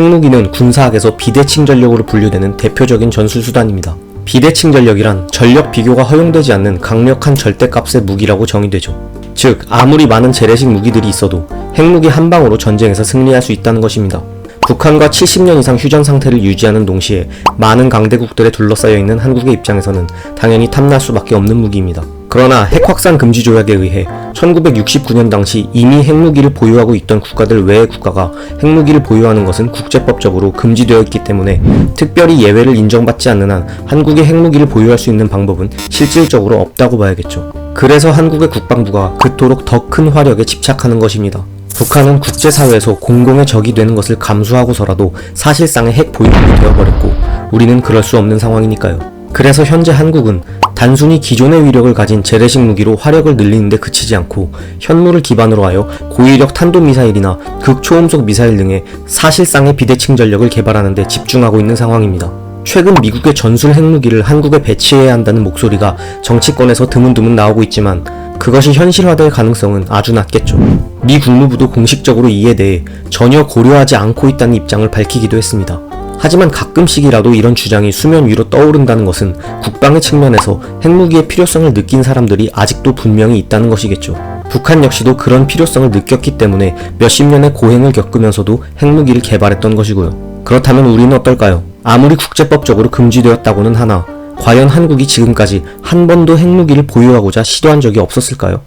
핵무기는 군사학에서 비대칭 전력으로 분류되는 대표적인 전술수단입니다. 비대칭 전력이란 전력 비교가 허용되지 않는 강력한 절대값의 무기라고 정의되죠. 즉, 아무리 많은 재래식 무기들이 있어도 핵무기 한 방으로 전쟁에서 승리할 수 있다는 것입니다. 북한과 70년 이상 휴전 상태를 유지하는 동시에 많은 강대국들에 둘러싸여 있는 한국의 입장에서는 당연히 탐날 수밖에 없는 무기입니다. 그러나 핵 확산 금지 조약에 의해 1969년 당시 이미 핵무기를 보유하고 있던 국가들 외의 국가가 핵무기를 보유하는 것은 국제법적으로 금지되어 있기 때문에 특별히 예외를 인정받지 않는 한 한국이 핵무기를 보유할 수 있는 방법은 실질적으로 없다고 봐야겠죠. 그래서 한국의 국방부가 그토록 더 큰 화력에 집착하는 것입니다. 북한은 국제사회에서 공공의 적이 되는 것을 감수하고서라도 사실상의 핵 보유국이 되어버렸고 우리는 그럴 수 없는 상황이니까요. 그래서 현재 한국은 단순히 기존의 위력을 가진 재래식 무기로 화력을 늘리는데 그치지 않고 현무를 기반으로 하여 고위력 탄도미사일이나 극초음속 미사일 등의 사실상의 비대칭 전력을 개발하는 데 집중하고 있는 상황입니다. 최근 미국의 전술 핵무기를 한국에 배치해야 한다는 목소리가 정치권에서 드문드문 나오고 있지만 그것이 현실화될 가능성은 아주 낮겠죠. 미 국무부도 공식적으로 이에 대해 전혀 고려하지 않고 있다는 입장을 밝히기도 했습니다. 하지만 가끔씩이라도 이런 주장이 수면 위로 떠오른다는 것은 국방의 측면에서 핵무기의 필요성을 느낀 사람들이 아직도 분명히 있다는 것이겠죠. 북한 역시도 그런 필요성을 느꼈기 때문에 몇십 년의 고행을 겪으면서도 핵무기를 개발했던 것이고요. 그렇다면 우리는 어떨까요? 아무리 국제법적으로 금지되었다고는 하나, 과연 한국이 지금까지 한 번도 핵무기를 보유하고자 시도한 적이 없었을까요?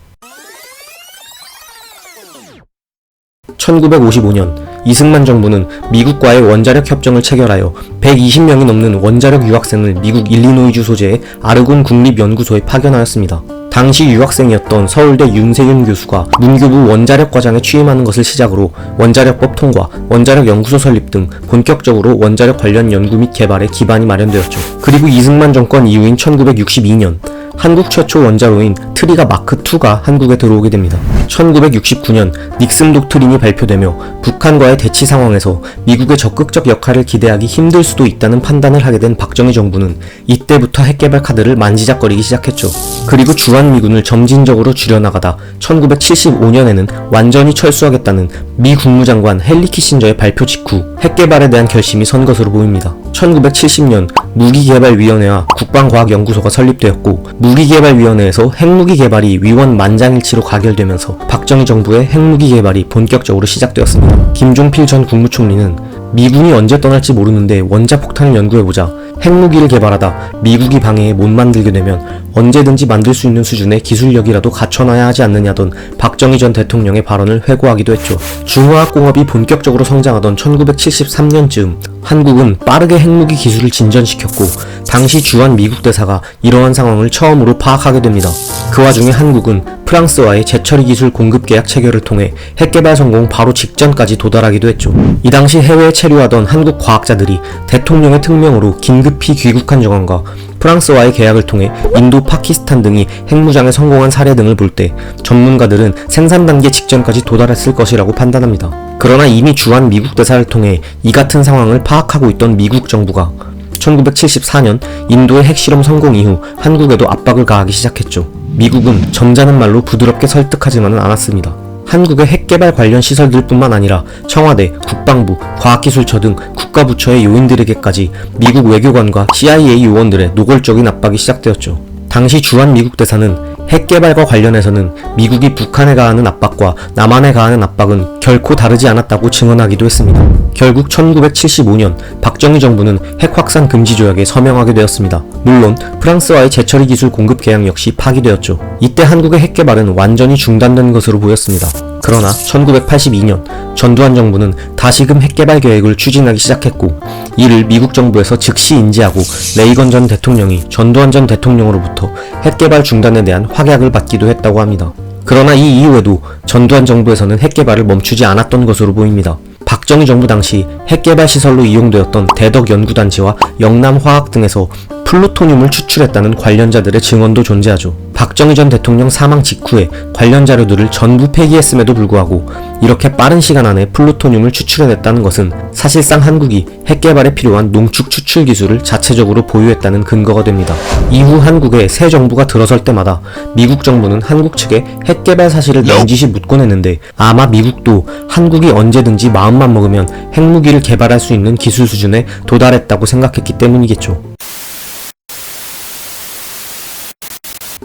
1955년 이승만 정부는 미국과의 원자력 협정을 체결하여 120명이 넘는 원자력 유학생을 미국 일리노이주 소재의 아르곤 국립연구소에 파견하였습니다. 당시 유학생이었던 서울대 윤세윤 교수가 문교부 원자력 과장에 취임하는 것을 시작으로 원자력법 통과, 원자력 연구소 설립 등 본격적으로 원자력 관련 연구 및 개발에 기반이 마련되었죠. 그리고 이승만 정권 이후인 1962년 한국 최초 원자로인 트리가 마크2가 한국에 들어오게 됩니다. 1969년 닉슨 독트린이 발표되며 북한과의 대치 상황에서 미국의 적극적 역할을 기대하기 힘들 수도 있다는 판단을 하게 된 박정희 정부는 이때부터 핵개발 카드를 만지작거리기 시작했죠. 그리고 주한미군을 점진적으로 줄여나가다 1975년에는 완전히 철수하겠다는 미 국무장관 헨리 키신저의 발표 직후 핵개발에 대한 결심이 선 것으로 보입니다. 1970년 무기개발위원회와 국방과학연구소가 설립되었고 무기개발위원회에서 핵무기 개발이 위원 만장일치로 가결되면서 박정희 정부의 핵무기 개발이 본격적으로 시작되었습니다. 김종필 전 국무총리는 미군이 언제 떠날지 모르는데 원자폭탄을 연구해보자 핵무기를 개발하다 미국이 방해에 못 만들게 되면 언제든지 만들 수 있는 수준의 기술력이라도 갖춰놔야 하지 않느냐던 박정희 전 대통령의 발언을 회고하기도 했죠. 중화학공업이 본격적으로 성장하던 1973년쯤 한국은 빠르게 핵무기 기술을 진전시켰고 당시 주한 미국 대사가 이러한 상황을 처음으로 파악하게 됩니다. 그 와중에 한국은 프랑스와의 재처리 기술 공급 계약 체결을 통해 핵개발 성공 바로 직전까지 도달하기도 했죠. 이 당시 해외에 체류하던 한국 과학자들이 대통령의 특명으로 긴급히 귀국한 정황과 프랑스와의 계약을 통해 인도, 파키스탄 등이 핵무장에 성공한 사례 등을 볼 때 전문가들은 생산 단계 직전까지 도달했을 것이라고 판단합니다. 그러나 이미 주한 미국 대사를 통해 이 같은 상황을 파악하고 있던 미국 정부가 1974년 인도의 핵실험 성공 이후 한국에도 압박을 가하기 시작했죠. 미국은 점잖은 말로 부드럽게 설득하지만은 않았습니다. 한국의 핵개발 관련 시설들뿐만 아니라 청와대, 국방부, 과학기술처 등 국가부처의 요인들에게까지 미국 외교관과 CIA 요원들의 노골적인 압박이 시작되었죠. 당시 주한 미국 대사는 핵 개발과 관련해서는 미국이 북한에 가하는 압박과 남한에 가하는 압박은 결코 다르지 않았다고 증언하기도 했습니다. 결국 1975년 박정희 정부는 핵 확산 금지 조약에 서명하게 되었습니다. 물론 프랑스와의 재처리 기술 공급 계약 역시 파기되었죠. 이때 한국의 핵 개발은 완전히 중단된 것으로 보였습니다. 그러나 1982년 전두환 정부는 다시금 핵개발 계획을 추진하기 시작했고 이를 미국 정부에서 즉시 인지하고 레이건 전 대통령이 전두환 전 대통령으로부터 핵개발 중단에 대한 확약을 받기도 했다고 합니다. 그러나 이 이후에도 전두환 정부에서는 핵개발을 멈추지 않았던 것으로 보입니다. 박정희 정부 당시 핵개발 시설로 이용되었던 대덕 연구단지와 영남 화학 등에서 플루토늄을 추출했다는 관련자들의 증언도 존재하죠. 박정희 전 대통령 사망 직후에 관련 자료들을 전부 폐기했음에도 불구하고 이렇게 빠른 시간 안에 플루토늄을 추출해냈다는 것은 사실상 한국이 핵 개발에 필요한 농축 추출 기술을 자체적으로 보유했다는 근거가 됩니다. 이후 한국에 새 정부가 들어설 때마다 미국 정부는 한국 측에 핵 개발 사실을 넌지시 묻곤 했는데 아마 미국도 한국이 언제든지 마음만 먹으면 핵무기를 개발할 수 있는 기술 수준에 도달했다고 생각했기 때문이겠죠.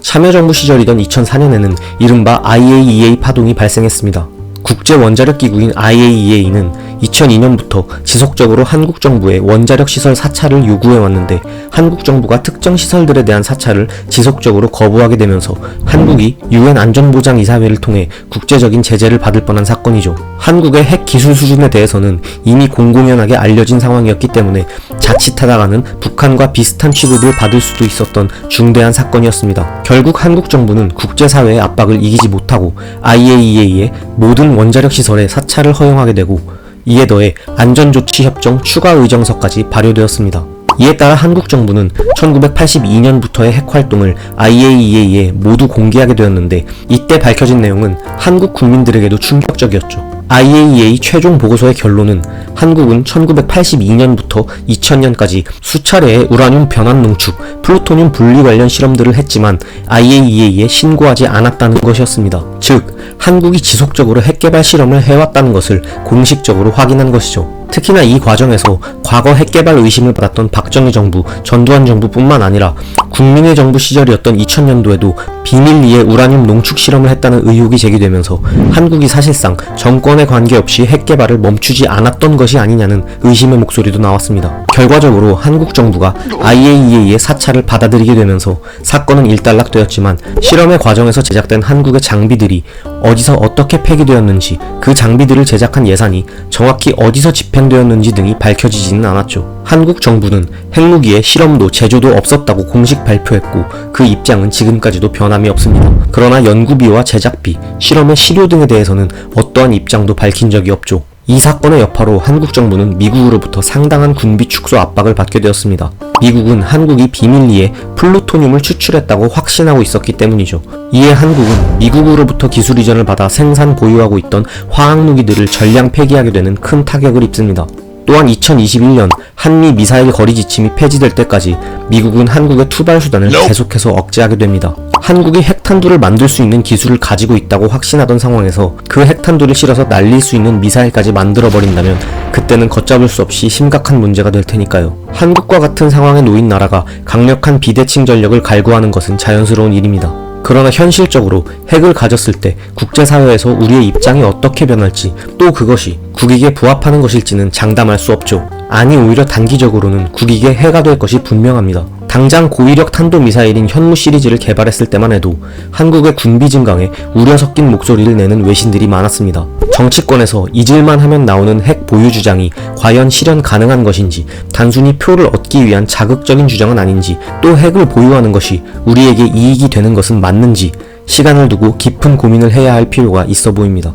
참여정부 시절이던 2004년에는 이른바 IAEA 파동이 발생했습니다. 국제원자력기구인 IAEA는 2002년부터 지속적으로 한국 정부의 원자력 시설 사찰을 요구해 왔는데 한국 정부가 특정 시설들에 대한 사찰을 지속적으로 거부하게 되면서 한국이 유엔 안전보장 이사회를 통해 국제적인 제재를 받을 뻔한 사건이죠. 한국의 핵 기술 수준에 대해서는 이미 공공연하게 알려진 상황이었기 때문에 자칫하다가는 북한과 비슷한 취급을 받을 수도 있었던 중대한 사건이었습니다. 결국 한국 정부는 국제사회의 압박을 이기지 못하고 IAEA의 모든 원자력 시설의 사찰을 허용하게 되고 이에 더해 안전조치협정 추가 의정서까지 발효되었습니다. 이에 따라 한국 정부는 1982년부터의 핵 활동을 IAEA에 모두 공개하게 되었는데 이때 밝혀진 내용은 한국 국민들에게도 충격적이었죠. IAEA 최종 보고서의 결론은 한국은 1982년부터 2000년까지 수차례의 우라늄 변환 농축, 플루토늄 분리 관련 실험들을 했지만 IAEA에 신고하지 않았다는 것이었습니다. 즉, 한국이 지속적으로 핵 개발 실험을 해왔다는 것을 공식적으로 확인한 것이죠. 특히나 이 과정에서 과거 핵 개발 의심을 받았던 박정희 정부, 전두환 정부뿐만 아니라 국민의 정부 시절이었던 2000년도에도 비밀리에 우라늄 농축 실험을 했다는 의혹이 제기되면서 한국이 사실상 정권에 관계없이 핵 개발을 멈추지 않았던 것이 아니냐는 의심의 목소리도 나왔습니다. 결과적으로 한국 정부가 IAEA의 사찰을 받아들이게 되면서 사건은 일단락되었지만 실험의 과정에서 제작된 한국의 장비들이 어디서 어떻게 폐기되었는지 그 장비들을 제작한 예산이 정확히 어디서 집행되었는지 등이 밝혀지지는 않았죠. 한국 정부는 핵무기의 실험도 제조도 없었다고 공식 발표했고 그 입장은 지금까지도 변함이 없습니다. 그러나 연구비와 제작비, 실험의 시료 등에 대해서는 어떠한 입장도 밝힌 적이 없죠. 이 사건의 여파로 한국 정부는 미국으로부터 상당한 군비 축소 압박을 받게 되었습니다. 미국은 한국이 비밀리에 플루토늄을 추출했다고 확신하고 있었기 때문이죠. 이에 한국은 미국으로부터 기술 이전을 받아 생산 보유하고 있던 화학 무기들을 전량 폐기하게 되는 큰 타격을 입습니다. 또한 2021년 한미 미사일 거리 지침이 폐지될 때까지 미국은 한국의 투발 수단을 계속해서 억제하게 됩니다. 한국이 핵탄두를 만들 수 있는 기술을 가지고 있다고 확신하던 상황에서 그 핵탄두를 실어서 날릴 수 있는 미사일까지 만들어 버린다면 그때는 걷잡을 수 없이 심각한 문제가 될 테니까요. 한국과 같은 상황에 놓인 나라가 강력한 비대칭 전력을 갈구하는 것은 자연스러운 일입니다. 그러나 현실적으로 핵을 가졌을 때 국제사회에서 우리의 입장이 어떻게 변할지 또 그것이 국익에 부합하는 것일지는 장담할 수 없죠. 아니 오히려 단기적으로는 국익에 해가 될 것이 분명합니다. 당장 고위력 탄도미사일인 현무 시리즈를 개발했을 때만 해도 한국의 군비 증강에 우려 섞인 목소리를 내는 외신들이 많았습니다. 정치권에서 잊을만 하면 나오는 핵 보유 주장이 과연 실현 가능한 것인지 단순히 표를 얻기 위한 자극적인 주장은 아닌지 또 핵을 보유하는 것이 우리에게 이익이 되는 것은 맞는지 시간을 두고 깊은 고민을 해야 할 필요가 있어 보입니다.